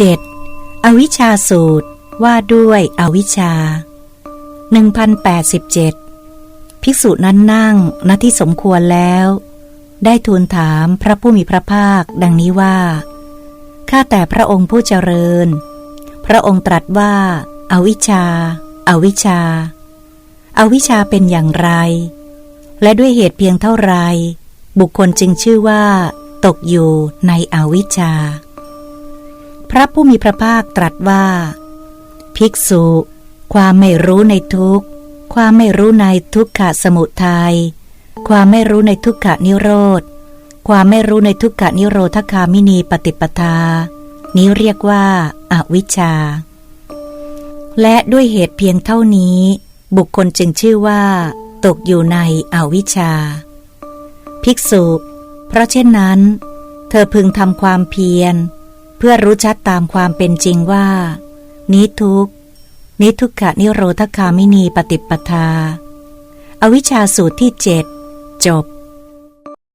7. อวิชชาสูตรว่าด้วยอวิชชา 1087 ภิกษุนั้นนั่งณที่สมควรแล้ว ได้ทูลถามพระผู้มีพระภาคดังนี้ว่า ข้าแต่พระองค์ผู้เจริญ พระองค์ตรัสว่าอาวิชชาอาวิชชาอาวิชชาเป็นอย่างไร และด้วยเหตุเพียงเท่าไร บุคคลจึงชื่อว่า ตกอยู่ในอวิชชา พระผู้มีพระภาคตรัสว่า ภิกษุ ความไม่รู้ในทุกข์ ความไม่รู้ในทุกขะสมุทัยความไม่รู้ในทุกขะนิโรธ ความไม่รู้ในทุกขะนิโรธคามินีปฏิปทา นี้เรียกว่าอาวิชชา และด้วยเหตุเพียงเท่านี้ บุคคลจึงชื่อว่า ตกอยู่ในอวิชชา ภิกษุ เพราะเช่นนั้น เธอพึงทำความเพียร เพื่อรู้ชัดตามความเป็นจริงว่า นี้ทุกนิทุกขะนิโรธคามินีปฏิปทา อวิชชาสูตรที่เจ็ดจบ